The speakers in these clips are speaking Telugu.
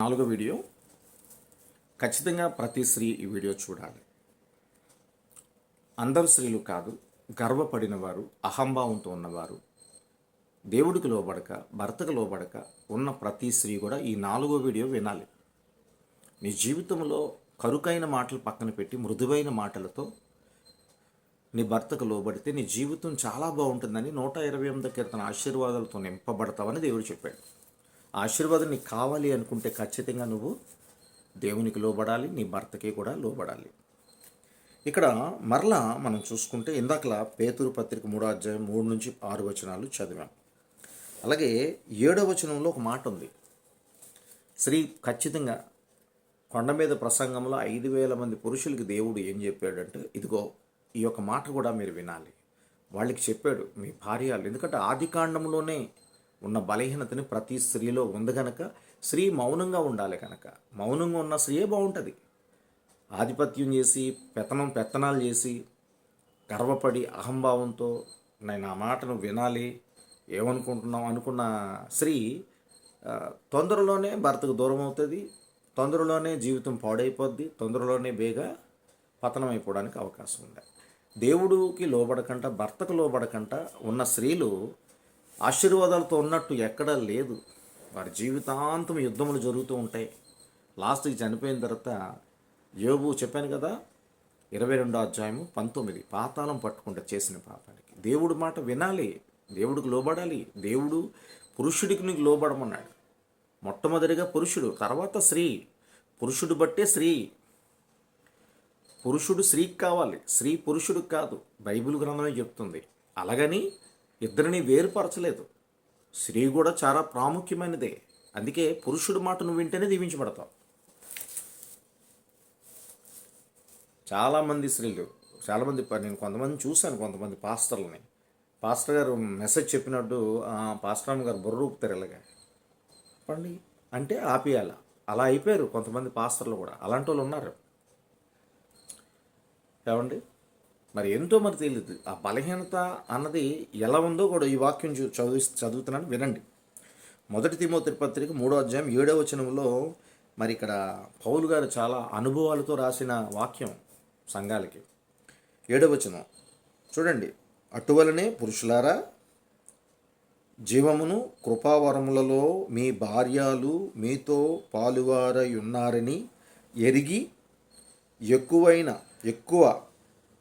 నాలుగో వీడియో. ఖచ్చితంగా ప్రతి స్త్రీ ఈ వీడియో చూడాలి. అందరు స్త్రీలు కాదు గర్వపడిన వారు అహంభావంతో ఉన్నవారు దేవుడికి లోబడక భర్తకు లోబడక ఉన్న ప్రతి స్త్రీ కూడా ఈ నాలుగో వీడియో వినాలి. నీ జీవితంలో కరుకైన మాటలు పక్కన పెట్టి మృదువైన మాటలతో నీ భర్తకు లోబడితే నీ జీవితం చాలా బాగుంటుందని నూట ఇరవై ఎనిమిది కీర్తన ఆశీర్వాదాలతో నింపబడతావని దేవుడు చెప్పాడు. ఆశీర్వాదం నీకు కావాలి అనుకుంటే ఖచ్చితంగా నువ్వు దేవునికి లోబడాలి నీ భర్తకి కూడా లోబడాలి. ఇక్కడ మరలా మనం చూసుకుంటే ఇందాకలా పేతురు పత్రిక మూడో అధ్యాయం మూడు నుంచి ఆరు వచనాలు చదివాం. అలాగే ఏడో వచనంలో ఒక మాట ఉంది. శ్రీ ఖచ్చితంగా కొండ మీద ప్రసంగంలో ఐదు వేల మంది పురుషులకి దేవుడు ఏం చెప్పాడంటే ఇదిగో ఈ యొక్క మాట కూడా మీరు వినాలి. వాళ్ళకి చెప్పాడు మీ భార్యలు. ఎందుకంటే ఆది కాండంలోనే ఉన్న బలహీనతని ప్రతి స్త్రీలో ఉంది గనక స్త్రీ మౌనంగా ఉండాలి కనుక మౌనంగా ఉన్న స్త్రీయే బాగుంటుంది. ఆధిపత్యం చేసి పెత్తనం పెత్తనాలు చేసి గర్వపడి అహంభావంతో నేను ఆ మాటను వినాలి ఏమనుకుంటున్నాం అనుకున్న స్త్రీ తొందరలోనే భర్తకు దూరం అవుతుంది తొందరలోనే జీవితం పాడైపోద్ది తొందరలోనే బేగా పతనం అయిపోవడానికి అవకాశం ఉంది. దేవుడికి లోబడకంట భర్తకు లోబడకంట ఉన్న స్త్రీలు ఆశీర్వాదాలతో ఉన్నట్టు ఎక్కడా లేదు. వారి జీవితాంతం యుద్ధములు జరుగుతూ ఉంటాయి. లాస్ట్కి చనిపోయిన తర్వాత యోబు చెప్పాను కదా ఇరవై రెండో అధ్యాయము పంతొమ్మిది. పాతాళం పట్టుకుంటే చేసిన పాపానికి. దేవుడు మాట వినాలి దేవుడికి లోబడాలి. దేవుడు పురుషుడికి నీకు లోబడమన్నాడు. మొట్టమొదటిగా పురుషుడు తర్వాత స్త్రీ. పురుషుడు బట్టే స్త్రీ. పురుషుడు స్త్రీకి కావాలి. స్త్రీ పురుషుడికి కాదు. బైబిల్ గ్రంథమే చెప్తుంది. అలాగని ఇద్దరిని వేరుపరచలేదు. స్త్రీ కూడా చాలా ప్రాముఖ్యమైనదే. అందుకే పురుషుడు మాట నువ్వు వింటేనే దీవించబడతావు చాలామంది స్త్రీలు చాలామంది నేను కొంతమంది చూశాను కొంతమంది పాస్టర్లని. పాస్టర్ గారు మెసేజ్ చెప్పినట్టు పాస్టర్ అమ్మ గారు బుర్ర ఊపుతారు ఇలాగా. చెప్పండి. అంటే ఆపేయాల? అలా అయిపోయారు కొంతమంది పాస్టర్లు కూడా. అలాంటి వాళ్ళు ఉన్నారు. ఏమండి? మరి ఎంతో మరి తెలియదు ఆ బలహీనత అన్నది ఎలా ఉందో కూడా ఈ వాక్యం చూ- చదివి చదువుతున్నాను వినండి. మొదటి తిమోతి పత్రిక మూడో అధ్యాయం ఏడో వచనంలో మరి ఇక్కడ పౌలు గారు చాలా అనుభవాలతో రాసిన వాక్యం సంఘాలకి. ఏడో వచనం. చూడండి. అటువలనే పురుషులారా జీవమును కృపావరములలో మీ భార్యలు మీతో పాలువారై ఉన్నారని ఎరిగి ఎక్కువైన ఎక్కువ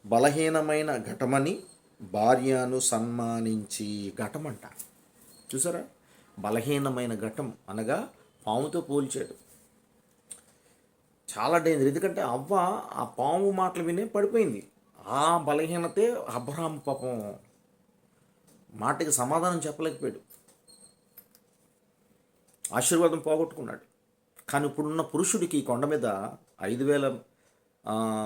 బలహీనమైన ఘటమని భార్యను సన్మానించి ఘటమంట. చూసారా? బలహీనమైన ఘటం అనగా పాముతో పోల్చాడు. చాలా డేంజర్. ఎందుకంటే అవ్వ ఆ పాము మాటలు వినే పడిపోయింది. ఆ బలహీనతే అబ్రహాం పాపం మాటకి సమాధానం చెప్పలేకపోయాడు. ఆశీర్వాదం పోగొట్టుకున్నాడు. కానీ ఇప్పుడున్న పురుషుడికి ఈ కొండ మీద ఐదు వేల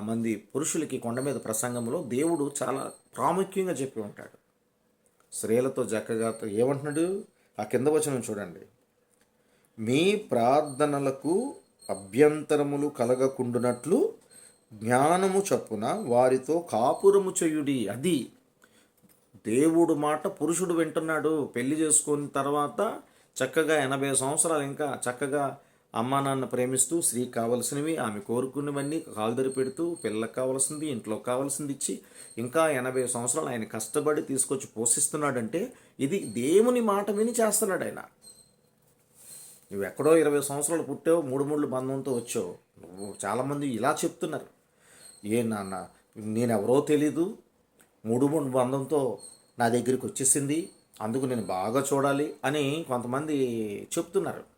మంది పురుషులకి కొండ మీద ప్రసంగంలో దేవుడు చాలా ప్రాముఖ్యంగా చెప్పి ఉంటాడు. స్త్రీలతో చక్కగా ఏమంటున్నాడు? ఆ కింద వచనం చూడండి. మీ ప్రార్థనలకు అభ్యంతరములు కలగకుండునట్లు జ్ఞానము చొప్పున వారితో కాపురము చేయుడి అది. దేవుడు మాట పురుషుడు వింటున్నాడు. పెళ్ళి చేసుకున్న తర్వాత చక్కగా ఎనభై సంవత్సరాలు ఇంకా చక్కగా అమ్మా నాన్న ప్రేమిస్తూ స్త్రీ కావలసినవి ఆమె కోరుకున్నవన్నీ కాలుదరి పెడుతూ పిల్లకు కావాల్సింది ఇంట్లో కావాల్సింది ఇచ్చి ఇంకా ఎనభై సంవత్సరాలు ఆయన కష్టపడి తీసుకొచ్చి పోషిస్తున్నాడంటే ఇది దేవుని మాట విని చేస్తున్నాడు ఆయన. నువ్వు ఎక్కడో ఇరవై సంవత్సరాలు పుట్టావు మూడు మూడు బంధంతో వచ్చావు. నువ్వు చాలామంది ఇలా చెప్తున్నారు. ఏ నాన్న నేనెవరో తెలీదు. మూడు మూడు బంధంతో నా దగ్గరికి వచ్చేసింది. అందుకు నేను బాగా చూడాలి అని కొంతమంది చెప్తున్నారు.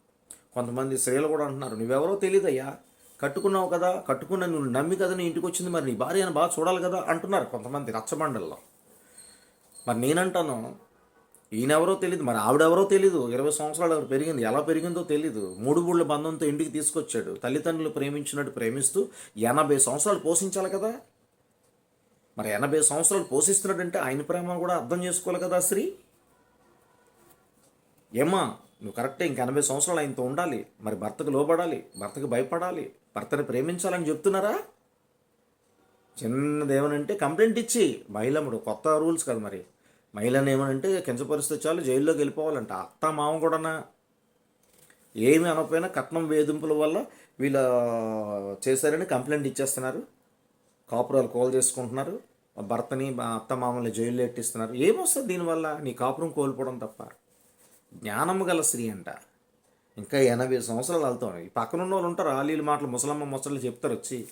కొంతమంది స్త్రీలు కూడా అంటున్నారు నువ్వెవరో తెలియదయ్యా కట్టుకున్నావు కదా కట్టుకున్న నువ్వు నమ్మి కదా నీ ఇంటికి వచ్చింది మరి నీ భార్యను బాగా చూడాలి కదా అంటున్నారు కొంతమంది రచ్చబండల్లో. మరి నేనంటాను ఈయనెవరో తెలియదు మరి ఆవిడెవరో తెలియదు ఇరవై సంవత్సరాలు ఎవరు పెరిగింది ఎలా పెరిగిందో తెలియదు మూడు బుళ్ళ బంధంతో ఇంటికి తీసుకొచ్చాడు తల్లిదండ్రులు ప్రేమించినట్టు ప్రేమిస్తూ ఎనభై సంవత్సరాలు పోషించాలి కదా. మరి ఎనభై సంవత్సరాలు పోషిస్తున్నాడంటే ఆయన ప్రేమ కూడా అర్థం చేసుకోవాలి కదా స్త్రీ? ఏమా నువ్వు కరెక్టే ఇంక ఎనభై సంవత్సరాలు ఆయనతో ఉండాలి. మరి భర్తకు లోబడాలి భర్తకు భయపడాలి భర్తని ప్రేమించాలని చెప్తున్నారా? చిన్నదేమనంటే కంప్లైంట్ ఇచ్చి మహిళముడు కొత్త రూల్స్ కదా మరి. మహిళను ఏమనంటే కించపరిస్తే చాలు జైల్లోకి వెళ్ళిపోవాలంట. అత్త మామ కూడానా? ఏమి అనకపోయినా కట్నం వేధింపుల వల్ల వీళ్ళ చేశారని కంప్లైంట్ ఇచ్చేస్తున్నారు. కాపురాలు కోల్ చేసుకుంటున్నారు. భర్తని అత్త మామల్ని జైల్లో ఎట్టిస్తున్నారు. ఏమొస్తుంది దీనివల్ల? నీ కాపురం కోల్పోవడం తప్ప. జ్ఞానము గల స్త్రీ అంట. ఇంకా ఎనభై సంవత్సరాలు వెళ్తాం. ఈ పక్కన ఉన్న వాళ్ళు ఉంటారు ఆలీల మాటలు ముసలమ్మ ముసలు చెప్తారు వచ్చి.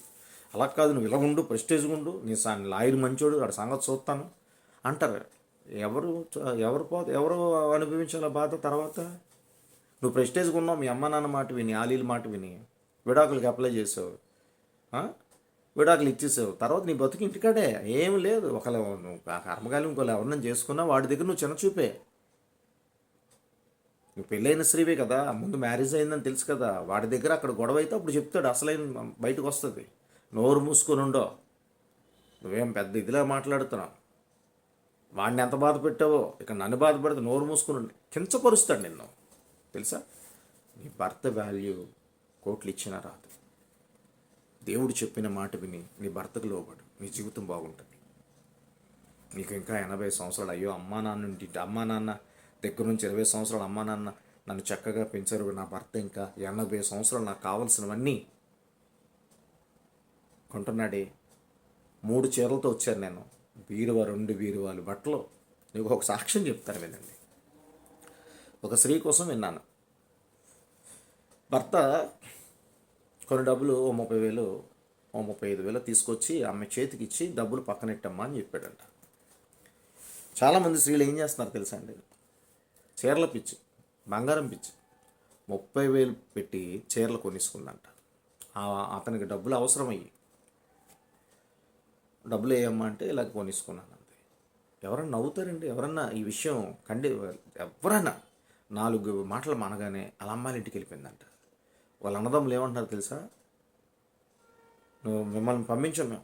అలా కాదు నువ్వు ఇలా ఉండు ప్రెస్టేజ్ ఉండు నీ సా లాయర్ మంచోడు వాడు సంగతి చూస్తాను అంటారు. ఎవరు ఎవరు పో ఎవరు అనుభవించాల బాధ తర్వాత? నువ్వు ప్రెస్టేజ్గా ఉన్నావు మీ అమ్మ నాన్న మాట విని ఆలీల మాట విని. విడాకులకి అప్లై చేసావు. విడాకులు ఇచ్చేసావు. తర్వాత నీ బతుకు ఇంటికాడే. ఏం లేదు ఒకవేళ నువ్వు ఇంకోళ్ళు ఎవరినైనా చేసుకున్నా వాడి దగ్గర నువ్వు చిన్న చూపే నువ్వు పెళ్ళైన స్త్రీవే కదా ముందు మ్యారేజ్ అయిందని తెలుసు కదా వాడి దగ్గర అక్కడ గొడవ అయితే అప్పుడు చెప్తాడు అసలైన బయటకు వస్తుంది. నోరు మూసుకొని ఉండో. నువ్వేం పెద్ద ఇదిలా మాట్లాడుతున్నావు. వాడిని ఎంత బాధ పెట్టావో ఇక నన్ను బాధపడితే నోరు మూసుకుని ఉండు. కించపరుస్తాడు నిన్ను. తెలుసా? నీ భర్త వాల్యూ కోట్లు ఇచ్చినా రాదు. దేవుడు చెప్పిన మాట విని నీ భర్తకు లోబడు. నీ జీవితం బాగుంటుంది. నీకు ఇంకా ఎనభై సంవత్సరాలు. అయ్యో అమ్మా నాన్న నుండి అమ్మా నాన్న దగ్గర నుంచి ఇరవై సంవత్సరాలు అమ్మా నాన్న నన్ను చక్కగా పెంచారు నా భర్త ఇంకా ఎనభై సంవత్సరాలు నాకు కావాల్సినవన్నీ కొంటున్నాడే. మూడు చీరలతో వచ్చాను నేను. బీరువ రెండు బీరువాలు బట్టలు. నీకు ఒక సాక్ష్యం చెప్తాను వినండి. ఒక స్త్రీ కోసం విన్నాను. భర్త కొన్ని డబ్బులు ఓ ముప్పై వేలు ఓ ముప్పై ఐదు వేలు తీసుకొచ్చి ఆమె చేతికి ఇచ్చి డబ్బులు పక్కనెట్టమ్మా అని చెప్పాడంట. చాలామంది స్త్రీలు ఏం చేస్తున్నారు తెలుసా అండి? చీరల పిచ్చి బంగారం పిచ్చి. ముప్పై వేలు పెట్టి చీరలు కొనిసుకుందంట. అతనికి డబ్బులు అవసరమయ్యి. డబ్బులు వేయమ్మా అంటే ఇలా కొనిసుకున్నాను అంతే. ఎవరన్నా నవ్వుతారండి? ఎవరన్నా ఈ విషయం కండి ఎవరన్నా నాలుగు మాటలు మనగానే అలా అమ్మాయిల ఇంటికి వెళ్ళిపోయిందంట. వాళ్ళ అన్నదమ్ములు ఏమంటున్నారు తెలుసా? నువ్వు మిమ్మల్ని పంపించాం మేము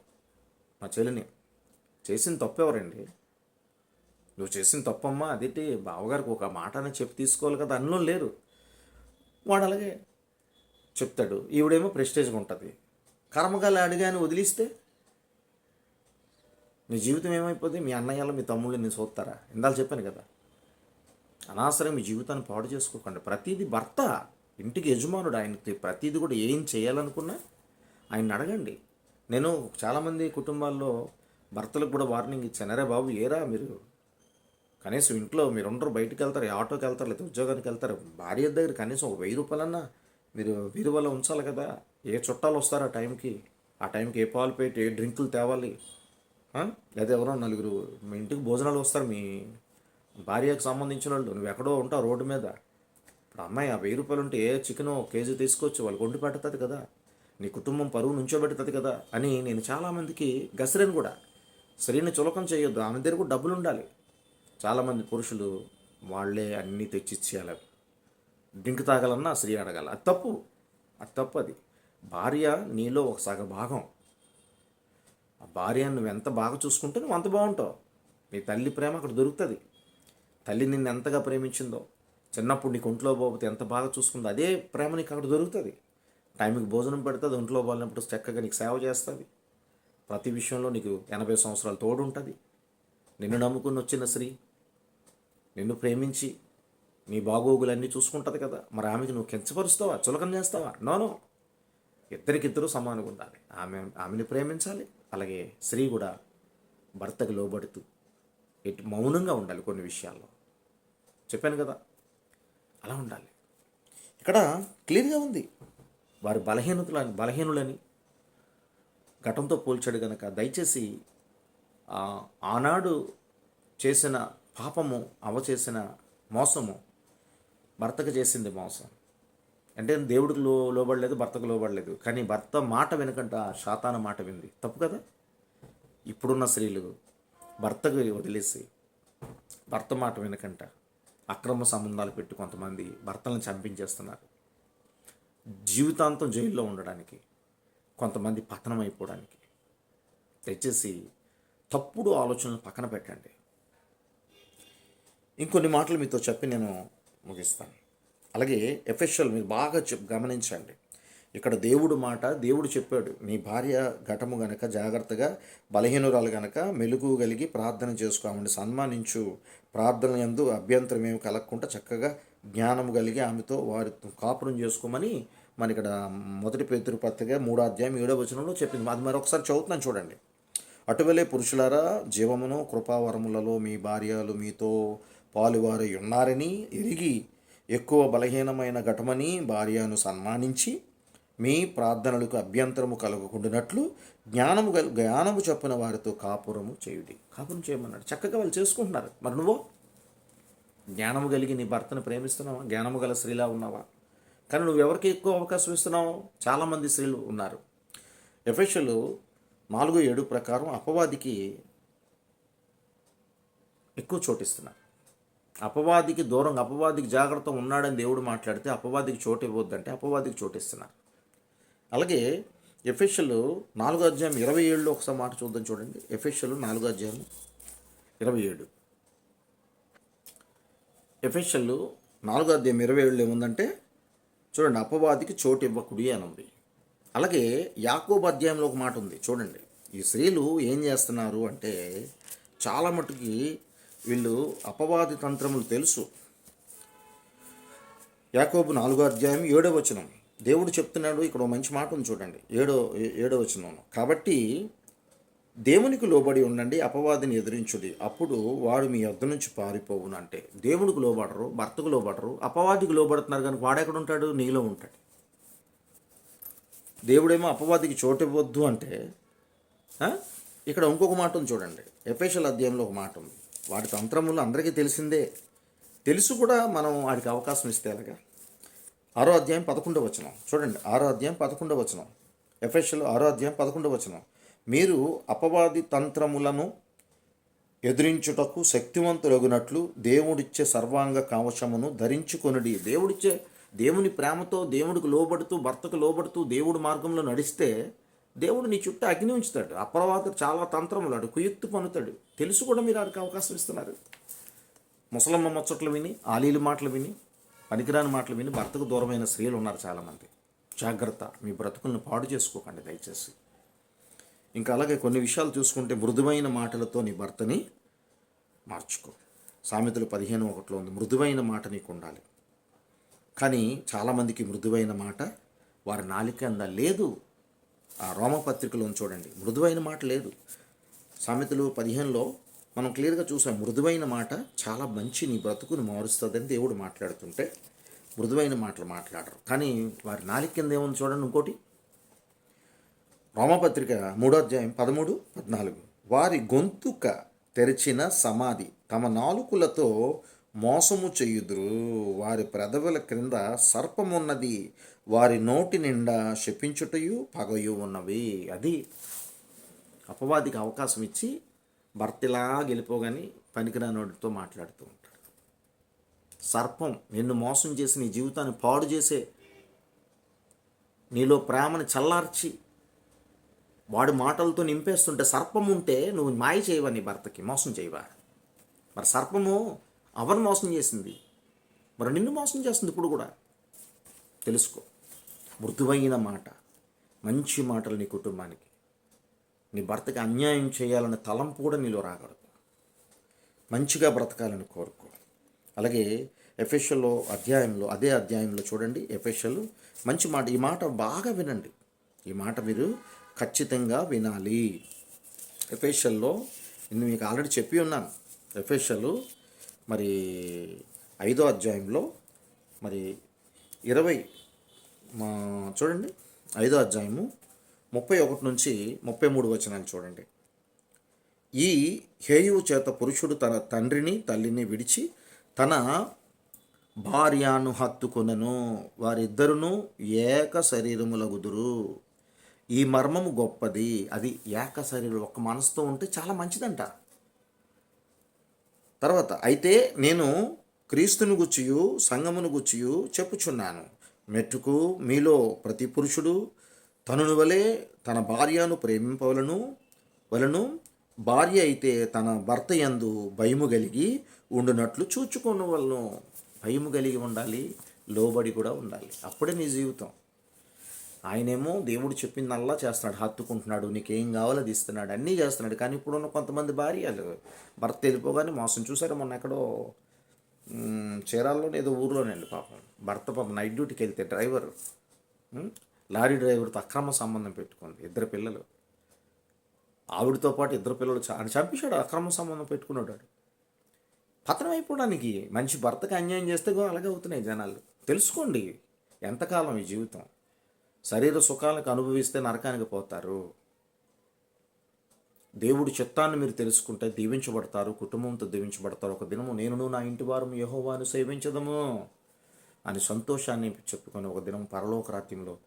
మా చెల్లిని. చేసిన తప్పు ఎవరండి? నువ్వు చేసిన తప్పమ్మా అదేంటి? బావగారికి ఒక మాట అని చెప్పి తీసుకోవాలి కదా అన్నం లేరు వాడు అలాగే చెప్తాడు. ఈవిడేమో ప్రెస్టేజ్గా ఉంటుంది. కర్మకాలు అడిగాని వదిలిస్తే నీ జీవితం ఏమైపోతుంది మీ అన్నయ్యలు మీ తమ్ముళ్ళు నేను చూస్తారా? ఇందాక చెప్పాను కదా. అనవసరం మీ జీవితాన్ని పాడు చేసుకోకండి. ప్రతిదీ భర్త ఇంటికి యజమానుడు ఆయనకి ప్రతిదీ కూడా ఏం చేయాలనుకున్నా ఆయన అడగండి. నేను చాలామంది కుటుంబాల్లో భర్తలకు కూడా వార్నింగ్ ఇచ్చాను. అరే బాబు ఏరా మీరు? కనీసం ఇంట్లో మీరు ఉండరు బయటికి వెళ్తారు ఏ ఆటోకి వెళ్తారు లేదా ఉద్యోగానికి వెళ్తారు భార్య దగ్గర కనీసం ఒక వెయ్యి రూపాయలన్నా మీరు వీరి వల్ల ఉంచాలి కదా. ఏ చుట్టాలు వస్తారు ఆ టైంకి? ఆ టైంకి ఏ పాలు పెట్టి ఏ డ్రింకులు తేవాలి? లేదా ఎవరో నలుగురు మీ ఇంటికి భోజనాలు వస్తారు మీ భార్యకు సంబంధించిన వాళ్ళు. నువ్వు ఎక్కడో ఉంటావు రోడ్డు మీద. ఇప్పుడు అమ్మాయి ఆ వెయ్యి రూపాయలు ఉంటే ఏ చికెన్ కేజీ తీసుకొచ్చి వాళ్ళకి వండి పెడుతుంది కదా. నీ కుటుంబం పరువు నుంచోబెడుతుంది కదా అని నేను చాలామందికి గసరేను కూడా. స్త్రీని చులకం చేయొద్దు. ఆమె దగ్గర కూడా డబ్బులు ఉండాలి. చాలామంది పురుషులు వాళ్ళే అన్నీ తెచ్చిచ్చేయాలి. డ్రింక్ తాగాలన్నా స్త్రీ అడగాలి. అది తప్పు. అది తప్పు అది. భార్య నీలో ఒక సగ భాగం ఆ భార్య నువ్వు ఎంత బాగా చూసుకుంటే నువ్వు అంత బాగుంటావు. నీ తల్లి ప్రేమ అక్కడ దొరుకుతుంది. తల్లి నిన్ను ఎంతగా ప్రేమించిందో చిన్నప్పుడు నీకు ఒంట్లో పోతే ఎంత బాగా చూసుకుందో అదే ప్రేమ నీకు అక్కడ దొరుకుతుంది. టైంకి భోజనం పెడుతుంది ఒంట్లో బాగాలినప్పుడు చక్కగా నీకు సేవ చేస్తుంది. ప్రతి విషయంలో నీకు ఎనభై సంవత్సరాలు తోడు ఉంటుంది నిన్ను నమ్ముకుని వచ్చిన స్త్రీ నిన్ను ప్రేమించి నీ బాగోగులన్నీ చూసుకుంటుంది కదా. మరి ఆమెకి నువ్వు కించపరుస్తావా? చులకం చేస్తావా? నోనో ఇద్దరికిద్దరూ సమానంగా ఉండాలి ఆమె ఆమెని ప్రేమించాలి. అలాగే స్త్రీ కూడా భర్తకు లోబడుతూ ఎటు మౌనంగా ఉండాలి కొన్ని విషయాల్లో. చెప్పాను కదా. అలా ఉండాలి. ఇక్కడ క్లియర్గా ఉంది. వారి బలహీనతలని బలహీనులని ఘటంతో పోల్చాడు గనక. దయచేసి ఆనాడు చేసిన పాపము అవ చేసిన మోసము భర్తకు చేసింది మోసం. అంటే దేవుడికి లో లోబడలేదు భర్తకు లోబడలేదు. కానీ భర్త మాట వెనుకంట శాతాన మాట వింది. తప్పు కదా? ఇప్పుడున్న స్త్రీలు భర్తకు వదిలేసి భర్త మాట వెనుకంట. అక్రమ సంబంధాలు పెట్టి కొంతమంది భర్తలను చంపించేస్తున్నారు. జీవితాంతం జైల్లో ఉండడానికి కొంతమంది పతనం అయిపోవడానికి దయచేసి తప్పుడు ఆలోచనలు పక్కన పెట్టండి. ఇంకొన్ని మాటలు మీతో చెప్పి నేను ముగిస్తాను. అలాగే ఎఫెషల్ మీరు బాగా చెప్ గమనించండి. ఇక్కడ దేవుడు మాట దేవుడు చెప్పాడు నీ భార్య ఘటము గనక జాగ్రత్తగా బలహీనురాలు గనక మెలుగు కలిగి ప్రార్థన చేసుకోమని సన్మానించు. ప్రార్థన ఎందు అభ్యంతరం ఏమి కలగకుండా చక్కగా జ్ఞానము కలిగి ఆమెతో వారి కాపురం చేసుకోమని మన ఇక్కడ మొదటి పేతురు పత్రిక మూడో అధ్యాయం ఏడో వచనంలో చెప్పింది. అది మరొకసారి చదువుతున్నాను చూడండి. అటువలే పురుషులారా జీవమును కృపావరములలో మీ భార్యలు మీతో పాలువారై ఉన్నారని ఎరిగి ఎక్కువ బలహీనమైన ఘటమని భార్యను సన్మానించి మీ ప్రార్థనలకు అభ్యంతరము కలగకుండానట్లు జ్ఞానము జ్ఞానము చెప్పిన వారితో కాపురము చేయుడి. కాపురం చేయమన్నాడు. చక్కగా వాళ్ళు చేసుకుంటున్నారు. మరి నువ్వు? జ్ఞానము కలిగి నీ భర్తను ప్రేమిస్తున్నావా? జ్ఞానము గల స్త్రీలా ఉన్నావా? కానీ నువ్వు ఎవరికి ఎక్కువ అవకాశం ఇస్తున్నావు? చాలామంది స్త్రీలు ఉన్నారు. ఎఫెషలు నాలుగు ఏడు ప్రకారం అపవాదికి ఎక్కువ చోటిస్తున్నారు అపవాదికి దూరంగా అపవాదికి జాగ్రత్త ఉన్నాడని దేవుడు మాట్లాడితే అపవాదికి చోటు ఇవ్వద్దంటే అపవాదికి చోటిస్తున్నారు. అలాగే ఎఫెషలు నాలుగో అధ్యాయం ఇరవై ఏడులో ఒకసారి మాట చూద్దాం చూడండి. ఎఫెషలు నాలుగో అధ్యాయం ఇరవై ఏడు. ఎఫెషలు నాలుగో అధ్యాయం ఇరవై ఏడులో ఏముందంటే చూడండి అపవాదికి చోటు ఇవ్వకుడి అని ఉంది. అలాగే యాకోబ అధ్యాయంలో ఒక మాట ఉంది. చూడండి ఈ స్త్రీలు ఏం చేస్తున్నారు అంటే చాలా మటుకి వీళ్ళు అపవాది తంత్రములు తెలుసు. యాకోబు నాలుగో అధ్యాయం ఏడో వచనం. దేవుడు చెప్తున్నాడు ఇక్కడ ఒక మంచి మాట ఉంది చూడండి. ఏడో ఏడో వచనం. కాబట్టి దేవునికి లోబడి ఉండండి అపవాదిని ఎదిరించుడి. అప్పుడు వాడు మీ యొద్ద నుంచి పారిపోవును అంటే. దేవునికి లోబడరు భర్తకు లోబడరు అపవాదికి లోబడుతున్నారు కానీ వాడెక్కడ ఉంటాడు? నీలో ఉంటాడు. దేవుడేమో అపవాదికి చోటు ఇవ్వద్దు అంటే ఇక్కడ ఇంకొక మాట ఉంది చూడండి. ఎఫేషల్ అధ్యాయంలో ఒక మాట ఉంది. వాడి తంత్రములు అందరికీ తెలిసిందే. తెలుసు కూడా మనం వాడికి అవకాశం ఇస్తే అలాగా ఆరో అధ్యాయం పదకొండవ వచనం. చూడండి ఆరో అధ్యాయం పదకొండవ వచనం. ఎఫ్ఎస్ఎల్ ఆరో అధ్యాయం పదకొండవ వచనం. మీరు అపవాది తంత్రములను ఎదిరించుటకు శక్తివంతులగునట్లు దేవుడిచ్చే సర్వాంగ కవచమును ధరించుకొనుడి. దేవుడిచ్చే దేవుని ప్రేమతో దేవుడికి లోబడుతూ భర్తకు లోబడుతూ దేవుడి మార్గంలో నడిస్తే దేవుడు నీ చుట్టూ అగ్ని ఉంచుతాడు. అపవాద చాలా తంత్రములాడు కుయుక్తు పనుతాడు తెలుసు కూడా మీరు ఆడికి అవకాశం ఇస్తున్నారు. ముసలమ్మ ముచ్చట్లు విని ఆలీలు మాటలు విని పనికిరాని మాటలు విని భర్తకు దూరమైన స్త్రీలు ఉన్నారు చాలామంది. జాగ్రత్త మీ బ్రతుకులను పాడు చేసుకోకండి దయచేసి. ఇంకా అలాగే కొన్ని విషయాలు చూసుకుంటే మృదువైన మాటలతో నీ భర్తని మార్చుకో. సామెతలు పదిహేను ఒకటిలో ఉంది. మృదువైన మాట నీకు ఉండాలి. కానీ చాలామందికి మృదువైన మాట వారి నాలిక అంద లేదు. ఆ రోమపత్రికలోని చూడండి మృదువైన మాట లేదు. సామెతలు పదిహేనులో మనం క్లియర్గా చూసాం మృదువైన మాట చాలా మంచి నీ బ్రతుకుని మారుస్తుందని దేవుడు మాట్లాడుతుంటే మృదువైన మాటలు మాట్లాడరు. కానీ వారి నాలిక కింద ఏముంది చూడండి ఇంకోటి? రోమపత్రిక మూడో అధ్యాయం పదమూడు పద్నాలుగు. వారి గొంతుక తెరిచిన సమాధి తమ నాలుకలతో మోసము చేయుదురు. వారి పెదవుల క్రింద సర్పమున్నది. వారి నోటి నిండా శపించుటయు పగయు ఉన్నవి. అది అపవాదికి అవకాశం ఇచ్చి భర్తలా గెలిపోగాని పనికిరానోడితో మాట్లాడుతూ ఉంటాడు. సర్పం నిన్ను మోసం చేసి నీ జీవితాన్ని పాడు చేసే నీలో ప్రేమను చల్లార్చి వాడి మాటలతో నింపేస్తుంటే సర్పం ఉంటే నువ్వు మాయ చేయవా నీ భర్తకి? మోసం చేయవా? మరి సర్పము అవర్ మోసం చేసింది. మరి నిన్ను మోసం చేస్తుంది ఇప్పుడు కూడా. తెలుసుకో. మృదువైన మాట. మంచి మాటలు నీ కుటుంబానికి. నీ భర్తకి అన్యాయం చేయాలనే తలంపు కూడా నీలో రాకూడదు. మంచిగా బ్రతకాలని కోరుకో. అలాగే ఎఫెషల్లో అధ్యాయంలో అదే అధ్యాయంలో చూడండి ఎఫెషల్ మంచి మాట ఈ మాట బాగా వినండి. ఈ మాట మీరు ఖచ్చితంగా వినాలి. ఎఫెషల్లో నేను మీకు ఆల్రెడీ చెప్పి ఉన్నాను. ఎఫెషల్ మరి ఐదో అధ్యాయంలో మరి ఇరవై మా చూడండి ఐదో అధ్యాయము ముప్పై ఒకటి నుంచి ముప్పై మూడు వచనాలు చూడండి. ఈ హేయువు చేత పురుషుడు తన తండ్రిని తల్లిని విడిచి తన భార్యను హత్తుకొనను. వారిద్దరును ఏక శరీరములగుదురు. ఈ మర్మము గొప్పది. అది ఏక శరీరం. ఒక మనసుతో ఉంటే చాలా మంచిదంట. తర్వాత అయితే నేను క్రీస్తును గుచ్చియు సంగమును గుచ్చియు చెప్పుచున్నాను. మెట్టుకు మీలో ప్రతి పురుషుడు తనను వలె తన భార్యను ప్రేమింపవలను వలను. భార్య అయితే తన భర్త యందు భయము కలిగి ఉండునట్లు చూచుకోను వలను భయము కలిగి ఉండాలి లోబడి కూడా ఉండాలి. అప్పుడే నీ జీవితం. ఆయనేమో దేవుడు చెప్పిందల్లా చేస్తున్నాడు హత్తుకుంటున్నాడు నీకేం కావాలో అది ఇస్తున్నాడు అన్నీ చేస్తున్నాడు. కానీ ఇప్పుడున్న కొంతమంది భార్యలు భర్త వెళ్ళిపోగానే మోసం చూసారు మొన్న ఎక్కడో మ్, చీరాల్లోనే ఏదో ఊర్లోనండి పాపం. భర్త పాపం నైట్ డ్యూటీకి వెళ్తే డ్రైవర్ లారీ డ్రైవర్తో అక్రమ సంబంధం పెట్టుకుంది ఇద్దరు పిల్లలు. ఆవిడతో పాటు ఇద్దరు పిల్లలు చంపించాడు అక్రమ సంబంధం పెట్టుకున్నాడు పతనం అయిపోవడానికి మంచి భర్తకి అన్యాయం చేస్తే అలాగే అవుతున్నాయి జనాలు. తెలుసుకోండి ఎంతకాలం ఈ జీవితం? శరీర సుఖాలకు అనుభవిస్తే నరకానికి పోతారు. దేవుడి చిత్తాన్ని మీరు తెలుసుకుంటే దీవించబడతారు కుటుంబంతో దీవించబడతారు. ఒక దినము నేను నా ఇంటి వారు యహోవాను సేవించదము అని సంతోషాన్ని చెప్పుకొని ఒక దినం పరలోక రాజ్యంలో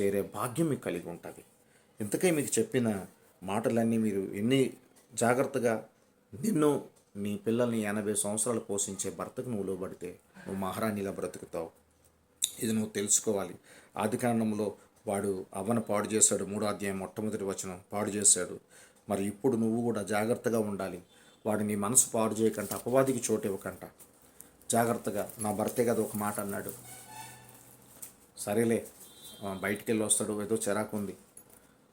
చేరే భాగ్యం మీకు కలిగి ఉంటుంది. ఇంతకై మీకు చెప్పిన మాటలన్నీ మీరు ఎన్ని జాగ్రత్తగా నిన్ను నీ పిల్లల్ని ఎనభై సంవత్సరాలు పోషించే భర్తకు నువ్వు లోబడితే నువ్వు మహారాణిలా బ్రతుకుతావు. ఇది నువ్వు తెలుసుకోవాలి. ఆది కాండంలో వాడు అవ్వను పాడు చేశాడు. మూడో అధ్యాయం మొట్టమొదటి వచనం పాడు చేశాడు. మరి ఇప్పుడు నువ్వు కూడా జాగ్రత్తగా ఉండాలి. వాడు నీ మనసు పాడు చేయకంట అపవాదికి చోటు ఇవ్వకంట. జాగ్రత్తగా నా భర్తే కదా ఒక మాట అన్నాడు. సరేలే బయటికి వెళ్ళి వస్తాడు ఏదో చిరాకు ఉంది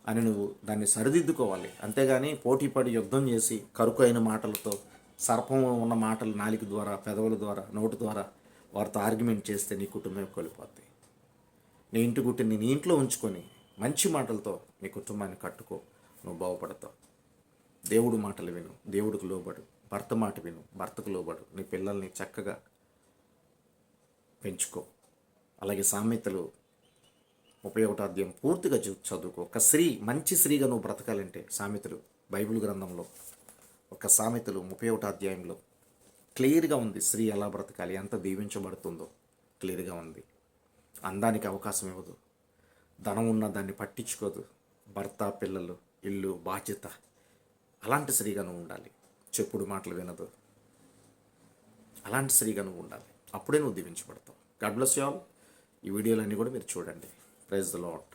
అని నువ్వు దాన్ని సరిదిద్దుకోవాలి. అంతేగాని పోటీ పడి యుద్ధం చేసి కరుకు అయిన మాటలతో సర్పం ఉన్న మాటలు నాలిక ద్వారా పెదవుల ద్వారా నోటి ద్వారా వారితో ఆర్గ్యుమెంట్ చేస్తే నీ కుటుంబం కోల్పోద్ది. నీ ఇంటి గుట్టిని నీ ఇంట్లో ఉంచుకొని మంచి మాటలతో నీ కుటుంబాన్ని కట్టుకో. నువ్వు బాగుపడతావు. దేవుడు మాటలు విను. దేవుడికి లోబడు. భర్త మాట విను. భర్తకు లోబడు. నీ పిల్లల్ని చక్కగా పెంచుకో. అలాగే సామెతలు ముప్పై ఒకటో అధ్యాయం పూర్తిగా చదువుకో. ఒక స్త్రీ మంచి స్త్రీగా నువ్వు బ్రతకాలంటే సామెతలు బైబిల్ గ్రంథంలో ఒక సామెతలు ముప్పై ఒకటో అధ్యాయంలో క్లియర్గా ఉంది. స్త్రీ ఎలా బ్రతకాలి? ఎంత దీవించబడుతుందో క్లియర్గా ఉంది. అందానికి అవకాశం ఇవ్వదు. ధనం ఉన్న దాన్ని పట్టించుకోదు. భర్త పిల్లలు ఇల్లు బాధ్యత. అలాంటి స్త్రీగా నువ్వు ఉండాలి. చెప్పుడు మాటలు వినదు. అలాంటి స్త్రీగా నువ్వు ఉండాలి. అప్పుడే నువ్వు దీవించబడతావు. God bless you all. ఈ వీడియోలన్నీ కూడా మీరు చూడండి. Praise the lord